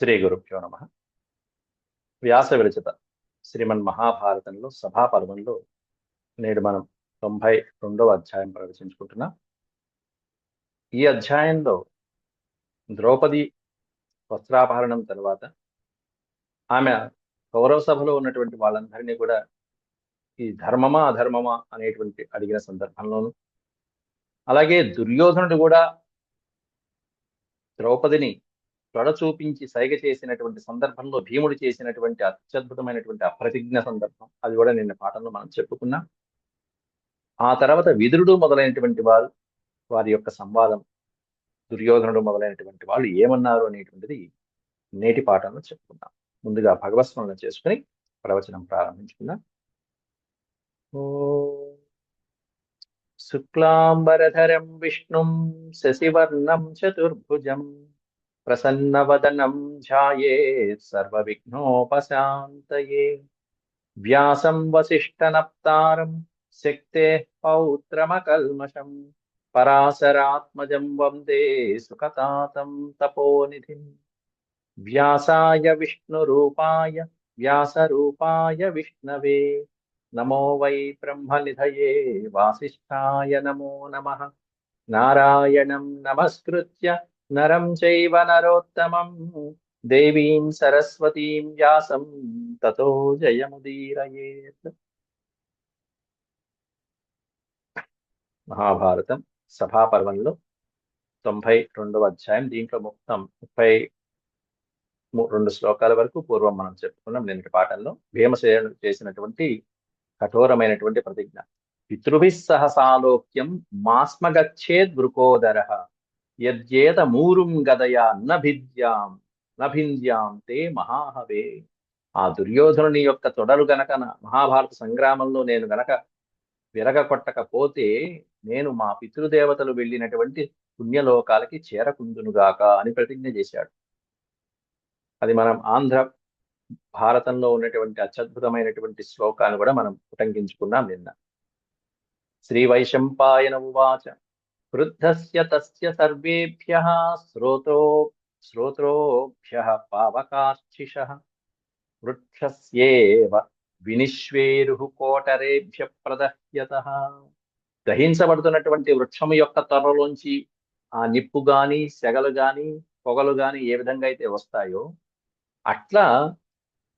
శ్రీ గురుభ్యో నమ. వ్యాస విరచిత శ్రీమన్ మహాభారతంలో సభాపర్వంలో నేడు మనం తొంభై రెండవ అధ్యాయం ప్రవేశించుకుంటున్నాం. ఈ అధ్యాయంలో ద్రౌపది వస్త్రాపహరణం తర్వాత ఆమె కౌరవ సభలో ఉన్నటువంటి వాళ్ళందరినీ కూడా ఈ ధర్మమా అధర్మమా అనేటువంటి అడిగిన సందర్భంలోను అలాగే దుర్యోధనుడు కూడా ద్రౌపదిని తొడ చూపించి సైగ చేసినటువంటి సందర్భంలో భీముడు చేసినటువంటి అత్యద్భుతమైనటువంటి అప్రతిజ్ఞ సందర్భం అది కూడా నిన్న పాఠంలో మనం చెప్పుకున్నాం. ఆ తర్వాత విదురుడు మొదలైనటువంటి వారు వారి యొక్క సంవాదం దుర్యోధనుడు మొదలైనటువంటి వాళ్ళు ఏమన్నారు అనేటువంటిది నేటి పాఠంలో చెప్పుకున్నాం. ముందుగా భగవత్స్మరణ చేసుకుని ప్రవచనం ప్రారంభించుకుందాం. ఓ శుక్లాంబరధరం విష్ణుం శశివర్ణం చతుర్భుజం प्रसन्नवदनं ध्याये, सर्वविघ्नोपशान्तये। व्यासं वसिष्ठनप्तारं, सिक्तेः पौत्रमकल्मषम् पराशरात्मजं वंदे सुखतातं तपोनिधिम्। व्यासाय विष्णुरूपाय, व्यासरूपाय विष्णवे। नमो वै ब्रह्मनिधये, वासिष्ठाय नमो नमः। नारायणं नमस्कृत्य నరం చైవ నరోత్తమం దేవీం సరస్వతీం వ్యాసం తతో జయముదీరయేత్ మహాభారతం సభాపర్వంలో తొంభై రెండవ అధ్యాయం. దీంట్లో మొత్తం ముప్పై రెండు శ్లోకాల వరకు పూర్వం మనం చెప్పుకున్నాం. నిన్నటి పాఠంలో భీమసేను చేసినటువంటి కఠోరమైనటువంటి ప్రతిజ్ఞ. పితృభి సహసాలోక్యం మాస్మగచ్చేద్ వృకోదర యద్యేత మూరుం గదయా నభిద్యాం నభింద్యాం తే మహాహవే. ఆ దుర్యోధనుని యొక్క తొడలు గనక మహాభారత సంగ్రామంలో నేను గనక విరగకొట్టకపోతే నేను మా పితృదేవతలు వెళ్ళినటువంటి పుణ్యలోకాలకి చేరకుందునుగాక అని ప్రతిజ్ఞ చేశాడు. అది మనం ఆంధ్ర భారతంలో ఉన్నటువంటి అత్యద్భుతమైనటువంటి శ్లోకాన్ని కూడా మనం ఉటంకించుకున్నాం నిన్న. శ్రీ వైశంపాయన ఉవాచ. వృద్ధస్య తస్య సర్వేభ్య శ్రోతో శ్రోత్రోభ్య పావకార్చిష వృక్షస్యేవ వినిశ్వేరు కోటరేభ్య ప్రదహ్యత దహించబడుతున్నటువంటి వృక్షము యొక్క త్వరలోంచి ఆ నిప్పు గాని సెగలు గాని పొగలు గాని ఏ విధంగా అయితే వస్తాయో అట్లా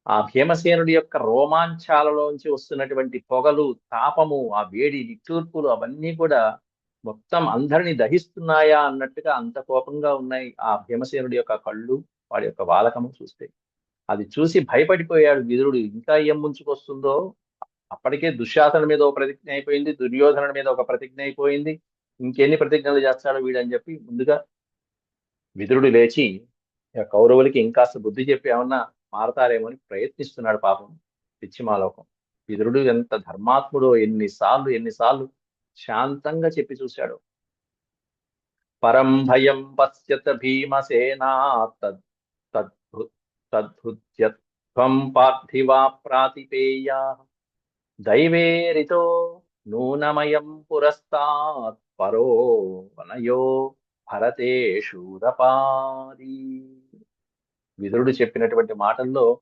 ఆ భీమసేనుడి యొక్క రోమాంచాలలోంచి వస్తున్నటువంటి పొగలు తాపము ఆ వేడి నిట్టూర్పులు అవన్నీ కూడా మొత్తం అందరిని దహిస్తున్నాయా అన్నట్టుగా అంత కోపంగా ఉన్నాయి ఆ భీమసేనుడి యొక్క కళ్ళు వాడి యొక్క వాలకము చూస్తే. అది చూసి భయపడిపోయాడు విదురుడు. ఇంకా ఏం ముంచుకొస్తుందో? అప్పటికే దుశ్శాసన మీద ఒక ప్రతిజ్ఞ అయిపోయింది దుర్యోధన మీద ఒక ప్రతిజ్ఞ అయిపోయింది. ఇంకెన్ని ప్రతిజ్ఞలు చేస్తాడో వీడని చెప్పి ముందుగా విదురుడు లేచి కౌరవులకి ఇంకాస్త బుద్ధి చెప్పి ఏమన్నా మారతారేమో అని ప్రయత్నిస్తున్నాడు పాపం పిచ్చిమాలోకం. విదురుడు ఎంత ధర్మాత్ముడో ఎన్నిసార్లు ఎన్నిసార్లు శాంతంగా చెప్పి చూశాడు. పరం భయం పశ్యత భీమసేనా తద్భుత్యత్వం పార్థివా ప్రాతిపేయా. దైవేరితో నూనమయం పురస్తాత్ పరో వనయో భరతే శూరపారి విదురుడు చెప్పినటువంటి మాటల్లో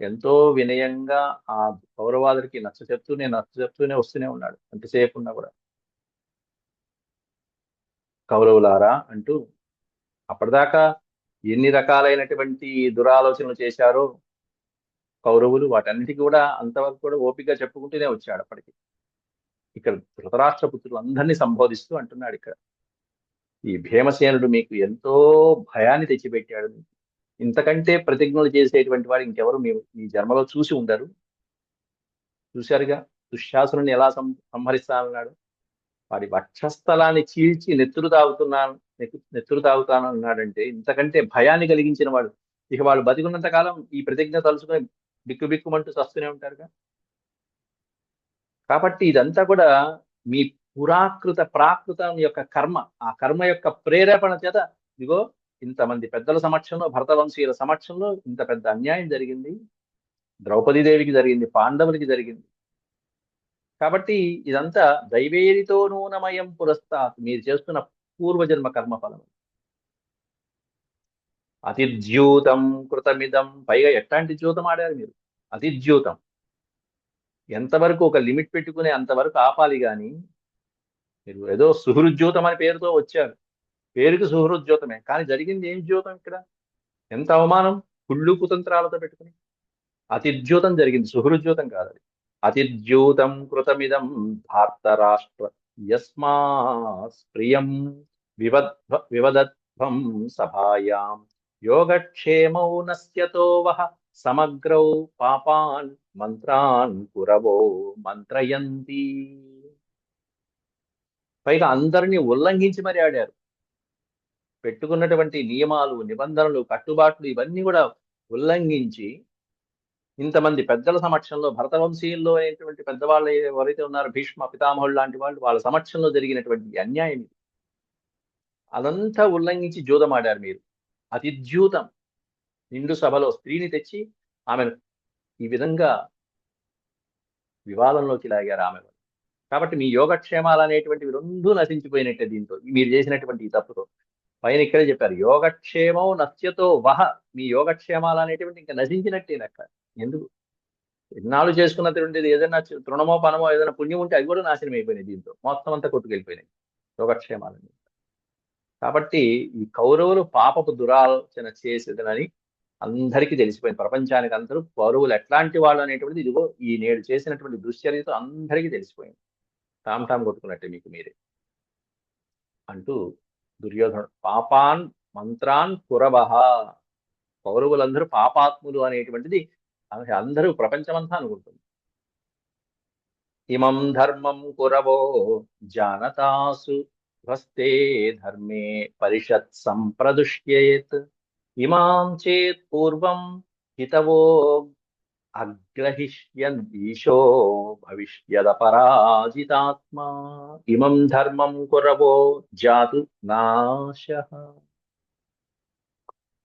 ఎంతో వినయంగా ఆ కౌరవాదుడికి నచ్చ చెప్తూనే నచ్చ చెప్తూనే వస్తూనే ఉన్నాడు. ఎంతసేపు ఉన్నా కూడా. కౌరవులారా అంటూ అప్పటిదాకా ఎన్ని రకాలైనటువంటి దురాలోచనలు చేశారో కౌరవులు వాటన్నిటికీ కూడా అంతవరకు కూడా ఓపిక చెప్పుకుంటూనే వచ్చాడు అప్పటికి. ఇక్కడ ధృతరాష్ట్ర పుత్రులు అందరినీ సంబోధిస్తూ అంటున్నాడు ఇక్కడ. ఈ భీమసేనుడు మీకు ఎంతో భయాన్ని తెచ్చిపెట్టాడు. ఇంతకంటే ప్రతిజ్ఞలు చేసేటువంటి వాడు ఇంకెవరు? మీ మీ జన్మలో చూసి ఉండరు. చూశారుగా? దుశ్శాసుని ఎలా సం సంహరిస్తానన్నాడు? వాడి వక్షస్థలాన్ని చీల్చి నెత్తురు తాగుతున్నాను నెత్తురు తాగుతాను అన్నాడంటే ఇంతకంటే భయాన్ని కలిగించిన వాడు. ఇక వాళ్ళు బతికున్నంత కాలం ఈ ప్రతిజ్ఞ తలుచుకొని బిక్కు బిక్కుమంటూ చస్తూనే ఉంటారుగా. కాబట్టి ఇదంతా కూడా మీ పురాకృత ప్రాకృతం యొక్క కర్మ. ఆ కర్మ యొక్క ప్రేరేపణ చేత ఇదిగో ఇంతమంది పెద్దల సమక్షంలో భరతవంశీయుల సమక్షంలో ఇంత పెద్ద అన్యాయం జరిగింది. ద్రౌపదీదేవికి జరిగింది పాండవులకి జరిగింది. కాబట్టి ఇదంతా దైవేరితో నూనమయం పురస్తాత్ మీరు చేస్తున్న పూర్వజన్మ కర్మ ఫలం అతిద్యూతం కృతమిదం. పైగా ఎట్లాంటి ద్యూతం ఆడారు మీరు? అతిద్యూతం. ఎంతవరకు ఒక లిమిట్ పెట్టుకునే అంతవరకు ఆపాలి కానీ మీరు ఏదో సుహృద్యూతం అనే పేరుతో వచ్చారు. పేరుకి సుహృద్యూతమే. కానీ జరిగింది ఏం ద్యూతం ఇక్కడ? ఎంత అవమానం? కుళ్ళు కుతంత్రాలతో పెట్టుకుని. అతిద్యూతం జరిగింది. సుహృద్యూతం కాదు అది అతిద్యూతం కృతమిదం భారతరాష్ట్ర యస్మా ప్రియం వివద్వ సభాయాం. యోగక్షేమౌ నస్యతో వహ సమగ్రౌ పాపాన్ మంత్రాన్ పురవో మంత్రయంతి. పైగా అందరినీ ఉల్లంఘించి మరి ఆడారు. పెట్టుకున్నటువంటి నియమాలు నిబంధనలు కట్టుబాట్లు ఇవన్నీ కూడా ఉల్లంఘించి ఇంతమంది పెద్దల సమక్షంలో భరతవంశీయుల్లో అయినటువంటి పెద్దవాళ్ళు ఎవరైతే ఉన్నారో భీష్మ పితామహుడు లాంటి వాళ్ళు వాళ్ళ సమక్షంలో జరిగినటువంటి అన్యాయం ఇది. అదంతా ఉల్లంఘించి జూదమాడారు మీరు. అతిద్యూతం. నిండు సభలో స్త్రీని తెచ్చి ఆమెను ఈ విధంగా వివాదంలోకి లాగారు ఆమె కాబట్టి మీ యోగక్షేమాలు అనేటువంటివి రెండూ నశించిపోయినట్టే దీంతో. మీరు చేసినటువంటి ఈ తప్పుతో. పైన ఇక్కడే చెప్పారు యోగక్షేమం నత్యతో వహ. మీ యోగక్షేమాలు అనేటువంటి ఇంకా నశించినట్టే అక్కడ ఎందుకు? ఇన్నాళ్ళు చేసుకున్నటువంటిది ఏదైనా తృణమో పనమో ఏదైనా పుణ్యం ఉంటే అది కూడా నాశనం అయిపోయినాయి దీంతో. మొత్తం అంతా కొట్టుకెళ్ళిపోయినాయి యోగక్షేమాలని కాబట్టి ఈ కౌరవులు పాపపు దురాలోచన చేసేదనని అందరికీ తెలిసిపోయింది. ప్రపంచానికి అందరూ కౌరవులు ఎట్లాంటి వాళ్ళు అనేటువంటిది ఇదిగో ఈ నేడు చేసినటువంటి దుశ్చర్యతో అందరికీ తెలిసిపోయింది. టామ్ టామ్ కొట్టుకున్నట్టే మీకు మీరే. అంటూ దుర్యోధనుడు పాపాన్ మంత్రాన్ కురవహ. కౌరవులందరూ పాపాత్ములు అనేటువంటిది అసలు అందరూ ప్రపంచమంతా అనుకుంటుంది. ఇమం ధర్మం కురవో జానతాసు ధ్వస్తే ధర్మే పరిషత్ సంప్రదుష్యేత్ ఇమాం చేత్ పూర్వం హితవో అగ్రహిష్యన్ ఈశో భవిష్యదపరాజితాత్మా. ఇమం ధర్మం కురవో జాతు నాశ.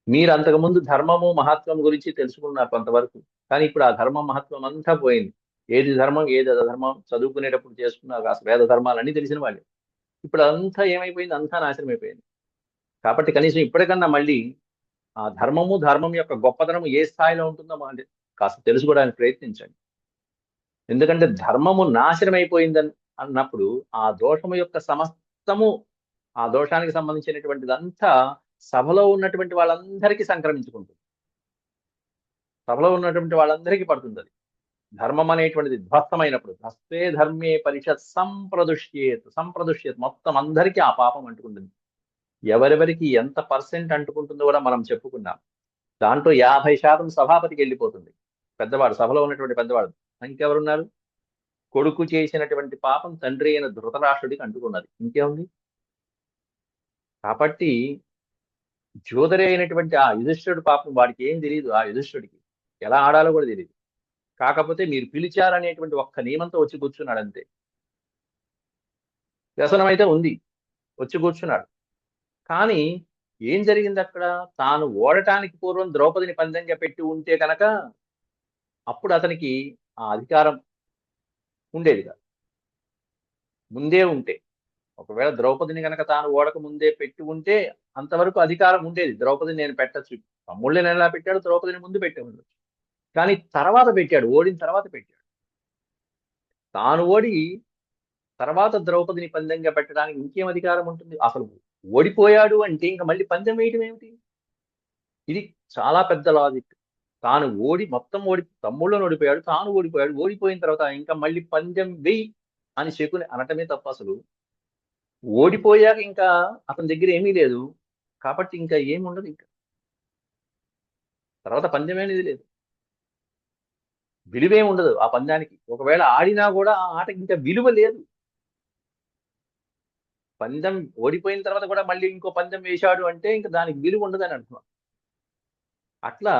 మీరు అంతకుముందు ధర్మము మహాత్వం గురించి తెలుసుకున్నారు కొంతవరకు. కానీ ఇప్పుడు ఆ ధర్మం మహత్వం అంతా పోయింది. ఏది ధర్మం ఏది అధర్మం చదువుకునేటప్పుడు చేసుకున్న కాస్త వేద ధర్మాలన్నీ తెలిసిన వాళ్ళే. ఇప్పుడు అంతా ఏమైపోయింది? అంతా నాశనం అయిపోయింది. కాబట్టి కనీసం ఇప్పటికన్నా మళ్ళీ ఆ ధర్మము ధర్మం యొక్క గొప్పతనం ఏ స్థాయిలో ఉంటుందో మనం కాస్త తెలుసుకోవడానికి ప్రయత్నించండి. ఎందుకంటే ధర్మము నాశనం అయిపోయిందని అన్నప్పుడు ఆ దోషము యొక్క సమస్తము ఆ దోషానికి సంబంధించినటువంటిదంతా సభలో ఉన్నటువంటి వాళ్ళందరికీ సంక్రమించుకుంటుంది. సభలో ఉన్నటువంటి వాళ్ళందరికీ పడుతుంది అది ధర్మం అనేటువంటిది ధ్వస్తమైనప్పుడు ధ్వస్తే ధర్మే పరిషత్ సంప్రదుష్యేత్ సంప్రదుష్యేత్. మొత్తం అందరికీ ఆ పాపం అంటుకుంటుంది. ఎవరెవరికి ఎంత పర్సెంట్ అంటుకుంటుందో కూడా మనం చెప్పుకున్నాం. దాంట్లో యాభై శాతం సభాపతికి వెళ్ళిపోతుంది. పెద్దవాడు సభలో ఉన్నటువంటి పెద్దవాడు. ఇంకెవరున్నారు? కొడుకు చేసినటువంటి పాపం తండ్రి అయిన ధృతరాష్ట్రుడికి అంటుకున్నది. ఇంకేముంది? కాబట్టి జోదరి అయినటువంటి ఆ యుధిష్ఠుడు పాపం వాడికి ఏం తెలియదు ఆ యుధిష్ఠుడికి ఎలా ఆడాలో కూడా తెలియదు కాకపోతే మీరు పిలిచారనేటువంటి ఒక్క నియమంతో వచ్చి కూర్చున్నాడు అంతే వ్యసనం అయితే ఉంది వచ్చి కూర్చున్నాడు. కానీ ఏం జరిగింది అక్కడ? తాను ఓడటానికి పూర్వం ద్రౌపదిని పందెంగా పెట్టి ఉంటే కనుక అప్పుడు అతనికి ఆ అధికారం ఉండేది కాదు. ముందే ఉంటే ఒకవేళ ద్రౌపదిని కనుక తాను ఓడక ముందే పెట్టి ఉంటే అంతవరకు అధికారం ఉండేది. ద్రౌపదిని నేను పెట్టచ్చు. తమ్ముళ్ళని ఎలా పెట్టాడు? ద్రౌపదిని ముందు పెట్టే ఉండొచ్చు కానీ తర్వాత పెట్టాడు ఓడిన తర్వాత పెట్టాడు. తాను ఓడి తర్వాత ద్రౌపదిని పందెంగా పెట్టడానికి ఇంకేం అధికారం ఉంటుంది? అసలు ఓడిపోయాడు అంటే ఇంకా మళ్ళీ పందెం వేయటం ఏమిటి? ఇది చాలా పెద్ద లాజిక్ తాను ఓడి మొత్తం ఓడి తమ్ముళ్ళని ఓడిపోయాడు తాను ఓడిపోయాడు ఓడిపోయిన తర్వాత ఇంకా మళ్ళీ పందెం వెయ్యి అని శకుని అనటమే తప్ప అసలు ఓడిపోయాక ఇంకా అతని దగ్గర ఏమీ లేదు. కాబట్టి ఇంకా ఏమి ఉండదు ఇంకా. తర్వాత పందెం అనేది లేదు. విలువే ఉండదు ఆ పందానికి. ఒకవేళ ఆడినా కూడా ఆ ఆటకి ఇంకా విలువ లేదు. పందెం ఓడిపోయిన తర్వాత కూడా మళ్ళీ ఇంకో పందెం వేశాడు అంటే ఇంకా దానికి విలువ ఉండదని అంటున్నాం. అట్లా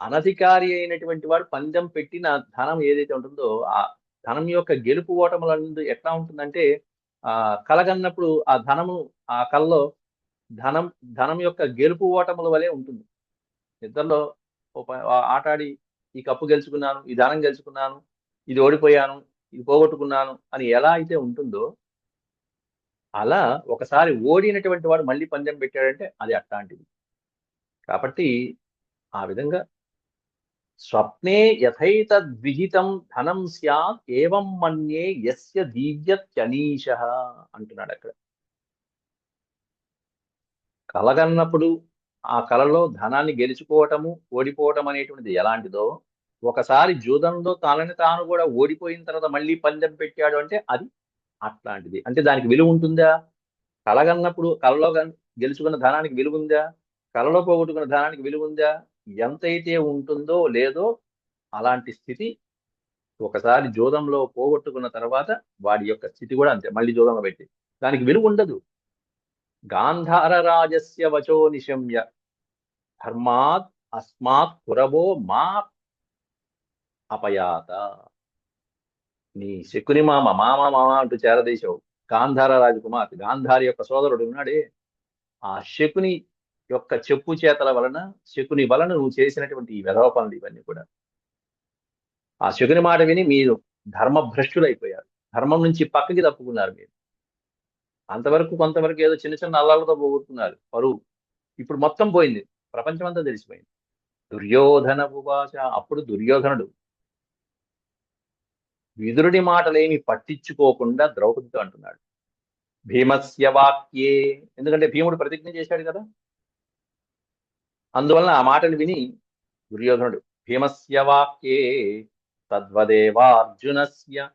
అనధికారి అయినటువంటి వాడు పందెం పెట్టిన ధనం ఏదైతే ఉంటుందో ఆ ధనం యొక్క గెలుపు ఓటములందు ఎట్లా ఉంటుందంటే ఆ కలగన్నప్పుడు ఆ ధనము ఆ కళ్ళలో ధనం ధనం యొక్క గెలుపు ఓటముల వలె ఉంటుంది. ఇద్దరిలో ఆటాడి ఆట ఆడి ఈ కప్పు గెలుచుకున్నాను ఈ దానం గెలుచుకున్నాను ఇది ఓడిపోయాను ఇది పోగొట్టుకున్నాను అని ఎలా అయితే ఉంటుందో అలా ఒకసారి ఓడినటువంటి వాడు మళ్ళీ పందెం పెట్టాడంటే అది అట్లాంటిది. కాబట్టి ఆ విధంగా స్వప్నే యథైతద్విహితం ధనం స్యాత్ ఏవం మన్యే యస్య దీవ్యత్యనీష అంటున్నాడు అక్కడ. కలగన్నప్పుడు ఆ కలలో ధనాన్ని గెలుచుకోవటము ఓడిపోవటం అనేటువంటిది ఎలాంటిదో ఒకసారి జూదంలో తనని తాను కూడా ఓడిపోయిన తర్వాత మళ్ళీ పందెం పెట్టాడు అంటే అది అట్లాంటిది. అంటే దానికి విలువ ఉంటుందా? కలగన్నప్పుడు కలలో గన్- గెలుచుకున్న ధనానికి విలువ ఉందా? కలలో పోగొట్టుకున్న ధనానికి విలువ ఉందా? ఎంతైతే ఉంటుందో లేదో అలాంటి స్థితి ఒకసారి జోదంలో పోగొట్టుకున్న తర్వాత వాడి యొక్క స్థితి కూడా అంతే. మళ్ళీ జోదంలో పెట్టి దానికి విలువ ఉండదు. గాంధార రాజస్య వచో నిశమ్య. ధర్మాత్ అస్మాత్ పురవో మా అపయాత. నీ శకుని మామ మామ మామ అంటూ చేరదీశావు. గాంధార రాజకుమార్తె గాంధారి యొక్క సోదరుడు ఉన్నాడే. ఆ శకుని యొక్క చెప్పు చేతల వలన శకుని వలన నువ్వు చేసినటువంటి ఈ వెధవ పనులు ఇవన్నీ కూడా. ఆ శకుని మాట విని మీరు ధర్మభ్రష్టులైపోయారు. ధర్మం నుంచి పక్కకి తప్పుకున్నారు మీరు. అంతవరకు కొంతవరకు ఏదో చిన్న చిన్న అల్లాలతో పోగొట్టుకున్నారు పరువు. ఇప్పుడు మొత్తం పోయింది. ప్రపంచం అంతా తెలిసిపోయింది. దుర్యోధన ఉవాచ అప్పుడు దుర్యోధనుడు. విదురుడి మాటలేమి పట్టించుకోకుండా ద్రౌపదితో అంటున్నాడు. భీమస్య వాక్యే. ఎందుకంటే భీముడు ప్రతిజ్ఞ చేశాడు కదా. అందువలన ఆ మాటలు విని దుర్యోధనుడు భీమస్య వాక్యే. తద్వదేవార్జునస్య.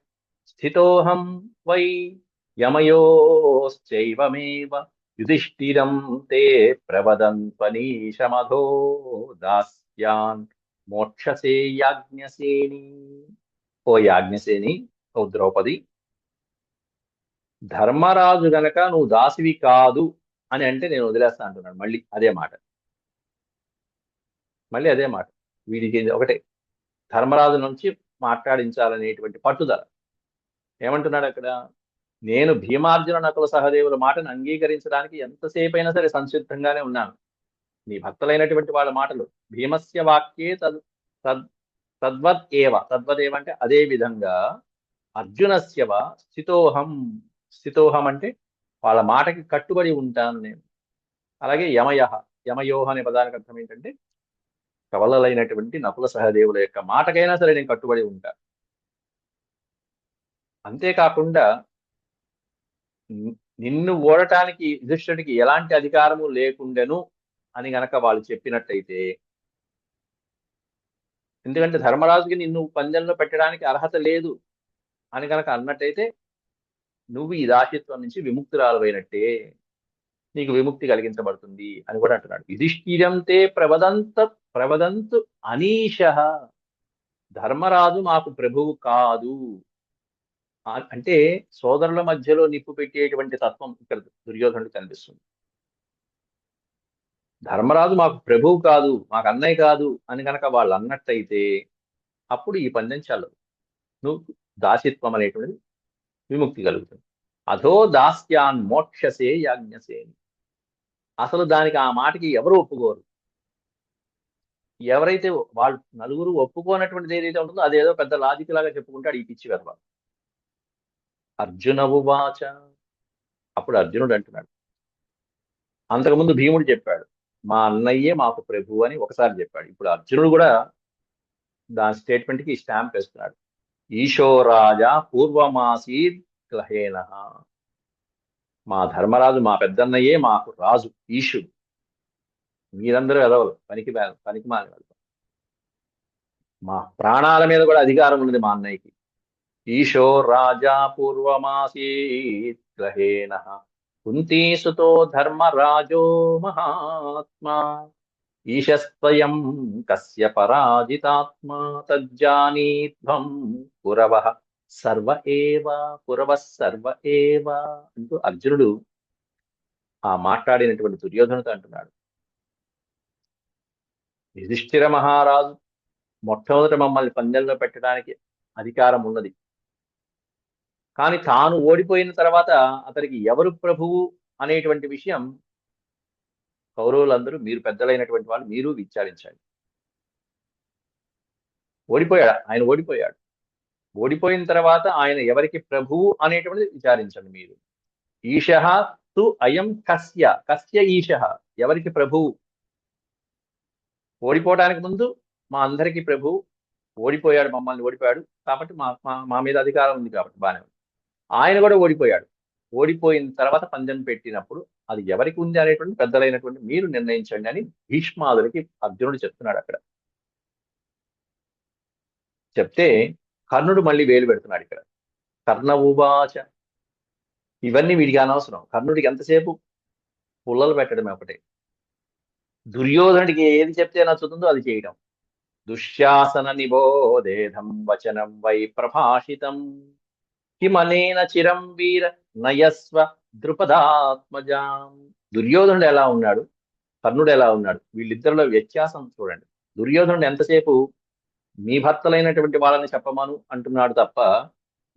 స్థితోహం వై యమయోశ్చైవమేవ యుధిష్ఠిరం తే ప్రవదంత్వనీశమధో దాస్యాన్ మోక్షసే యాజ్ఞసేని. ఓ యాజ్ఞసేని ఓ ద్రౌపది ధర్మరాజు గనక నువ్వు దాసివి కాదు అని అంటే నేను వదిలేస్తా అంటున్నాడు. మళ్ళీ అదే మాట. మళ్ళీ అదే మాట. వీడికి ఒకటే. ధర్మరాజు నుంచి మాట్లాడించాలనేటువంటి పట్టుదల. ఏమంటున్నాడు అక్కడ? నేను భీమార్జున నకుల సహదేవుల మాటను అంగీకరించడానికి ఎంతసేపు అయినా సరే సంసిద్ధంగానే ఉన్నాను. నీ భక్తులైనటువంటి వాళ్ళ మాటలు భీమస్య వాక్యే తద్ తద్ తద్వత్ ఏవ. తద్వదేవ అంటే అదే విధంగా అర్జునస్యవ స్థితోహం. స్థితోహం అంటే వాళ్ళ మాటకి కట్టుబడి ఉంటాను నేను. అలాగే యమయ యమయోహ అనే పదానికి అర్థం ఏంటంటే కవలలైనటువంటి నకుల సహదేవుల యొక్క మాటకైనా సరే నేను కట్టుబడి ఉంటా. అంతేకాకుండా నిన్ను ఓడటానికి యుధిష్ఠుడికి ఎలాంటి అధికారము లేకుండెను అని గనక వాళ్ళు చెప్పినట్టయితే ఎందుకంటే ధర్మరాజుకి నిన్ను పందెంలో పెట్టడానికి అర్హత లేదు అని గనక అన్నట్టయితే నువ్వు ఈ దాసిత్వం నుంచి విముక్తురాలైనట్టే నీకు విముక్తి కలిగించబడుతుంది అని కూడా అంటున్నాడు. యుధిష్ఠిరంతే ప్రవదంత ప్రవదంతు అనీష ధర్మరాజు మాకు ప్రభువు కాదు. అంటే సోదరుల మధ్యలో నిప్పు పెట్టేటువంటి తత్వం ఇక్కడ దుర్యోధనుడు కనిపిస్తుంది. ధర్మరాజు మాకు ప్రభువు కాదు మాకు అన్నయ్య కాదు అని కనుక వాళ్ళు అన్నట్టయితే అప్పుడు ఈ పందెం చల్లదు. నువ్వు దాసిత్వం అనేటువంటిది విముక్తి కలుగుతుంది. అధో దాస్యాన్ మోక్షసే యాజ్ఞసేని. అసలు దానికి ఆ మాటకి ఎవరు ఒప్పుకోరు? ఎవరైతే వాళ్ళు నలుగురు ఒప్పుకోనటువంటిది ఏదైతే ఉంటుందో అదేదో పెద్ద లాజిక్ లాగా చెప్పుకుంటాడు ఈ పిచ్చి వెధవ. అర్జున ఉవాచ. అప్పుడు అర్జునుడు అంటున్నాడు. అంతకుముందు భీముడు చెప్పాడు మా అన్నయ్యే మాకు ప్రభు అని ఒకసారి చెప్పాడు. ఇప్పుడు అర్జునుడు కూడా దాని స్టేట్మెంట్కి స్టాంప్ వేస్తున్నాడు. ఈశోరాజా పూర్వమాసీద్ గ్లహేన మా ధర్మరాజు మా పెద్దన్నయ్యే మాకు రాజు ఈశుడు. మీరందరూ ఎదవలు పనికి పనికి మాని మా ప్రాణాల మీద కూడా అధికారం ఉన్నది మా అన్నయ్యకి. ఈశో రాజా పూర్వమాసీత్ గ్రహేణ. కుంతీసుతో ధర్మరాజో మహాత్మా. ఈశస్వయం కస్య పరాజితాత్మా తజ్జానీధ్వం పురవ సర్వ ఏవ కురవ సర్వ ఏవ అంటూ అర్జునుడు ఆ మాట్లాడినటువంటి దుర్యోధనుడు అంటున్నాడు. యుధిష్ఠిర మహారాజు మొట్టమొదట మమ్మల్ని పందెంలో పెట్టడానికి అధికారం ఉన్నది. కానీ తాను ఓడిపోయిన తర్వాత అతనికి ఎవరు ప్రభువు అనేటువంటి విషయం కౌరవులందరూ మీరు పెద్దలైనటువంటి వాళ్ళు మీరు విచారించాలి. ఓడిపోయాడు ఆయన ఓడిపోయాడు. ఓడిపోయిన తర్వాత ఆయన ఎవరికి ప్రభువు అనేటువంటిది విచారించండి మీరు. ఈశ తు అయం కస్య కస్య ఈశ ఎవరికి ప్రభువు? ఓడిపోవడానికి ముందు మా అందరికీ ప్రభు ఓడిపోయాడు మమ్మల్ని ఓడిపోయాడు కాబట్టి మా మా- మా మీద అధికారం ఉంది కాబట్టి బాగానే ఉంది. ఆయన కూడా ఓడిపోయాడు. ఓడిపోయిన తర్వాత పందెం పెట్టినప్పుడు అది ఎవరికి ఉంది అనేటువంటి పెద్దలైనటువంటి మీరు నిర్ణయించండి అని భీష్మాదులకి అర్జునుడు చెప్తున్నాడు అక్కడ. చెప్తే కర్ణుడు మళ్ళీ వేలు పెడుతున్నాడు ఇక్కడ. కర్ణ ఊబాచ ఇవన్నీ వీడికి అనవసరం. కర్ణుడికి ఎంతసేపు పుల్లలు పెట్టడమే ఒకటే. దుర్యోధనుడికి ఏది చెప్తే నచ్చుతుందో అది చేయడం. దుశ్శాసన నిబోధేధం వచనం వై ప్రభాషితం. కిమనేన చిరం వీర నయస్వ ద్రుపదాత్మజాం. దుర్యోధనుడు ఎలా ఉన్నాడు? కర్ణుడు ఎలా ఉన్నాడు? వీళ్ళిద్దరిలో వ్యత్యాసం చూడండి. దుర్యోధనుడు ఎంతసేపు మీ భర్తలైనటువంటి వాళ్ళని చెప్పమాను అంటున్నాడు తప్ప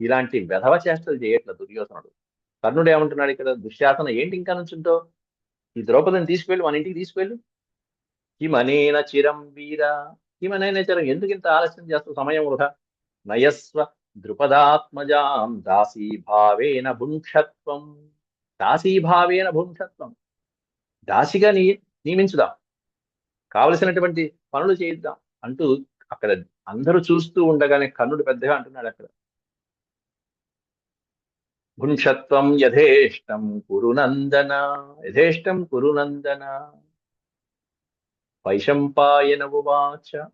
ఇలాంటి వెధవ చేష్టలు చేయట్లేదు దుర్యోధనుడు. కర్ణుడు ఏమంటున్నాడు ఇక్కడ? దుశ్శాసన ఏంటి ఇంకా నుంచుంటో? ఈ ద్రౌపదిని తీసుకువెళ్ళు మన ఇంటికి తీసుకువెళ్ళు. కిమనేన చిరం వీర కిమనేన చిరం ఎందుకు ఇంత ఆలస్యం చేస్తూ సమయం వృధా? నయస్వ దృపదాత్మజాం దాసీభావేన భుంక్షత్వం. దాసీభావేన భుంక్షత్వం. దాసిగా నీ నియమించుదాం. కావలసినటువంటి పనులు చేయిద్దాం అంటూ అక్కడ అందరూ చూస్తూ ఉండగానే కర్ణుడు పెద్దగా అంటున్నాడు అక్కడ. భుంక్షత్వం యథేష్టం కురునందన యథేష్టం కురునందన వైశంపాయన ఉవాచ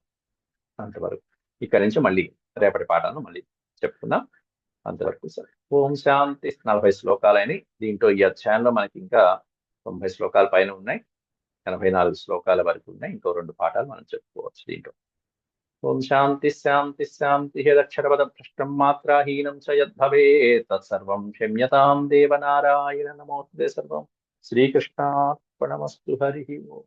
అంతవరకు. ఇక్కడి నుంచి మళ్ళీ రేపటి పాఠాలను మళ్ళీ చెప్పుకుందాం. అంతవరకు సరే. ఓం శాంతి. నలభై శ్లోకాలని దీంట్లో ఈ అధ్యాయంలో మనకి ఇంకా తొంభై శ్లోకాల పైన ఉన్నాయి. ఎనభై నాలుగు శ్లోకాల వరకు ఉన్నాయి. ఇంకో రెండు పాఠాలు మనం చెప్పుకోవచ్చు దీంట్లో. ఓం శాంతి శాంతి శాంతి. హేదక్షరపద భ్రష్టం మాత్రాహీనం చ యద్భవే తత్సర్వం క్షమ్యతాం దేవనారాయణ నమోస్తే సర్వం. శ్రీకృష్ణార్పణమస్తు హరి ఓం.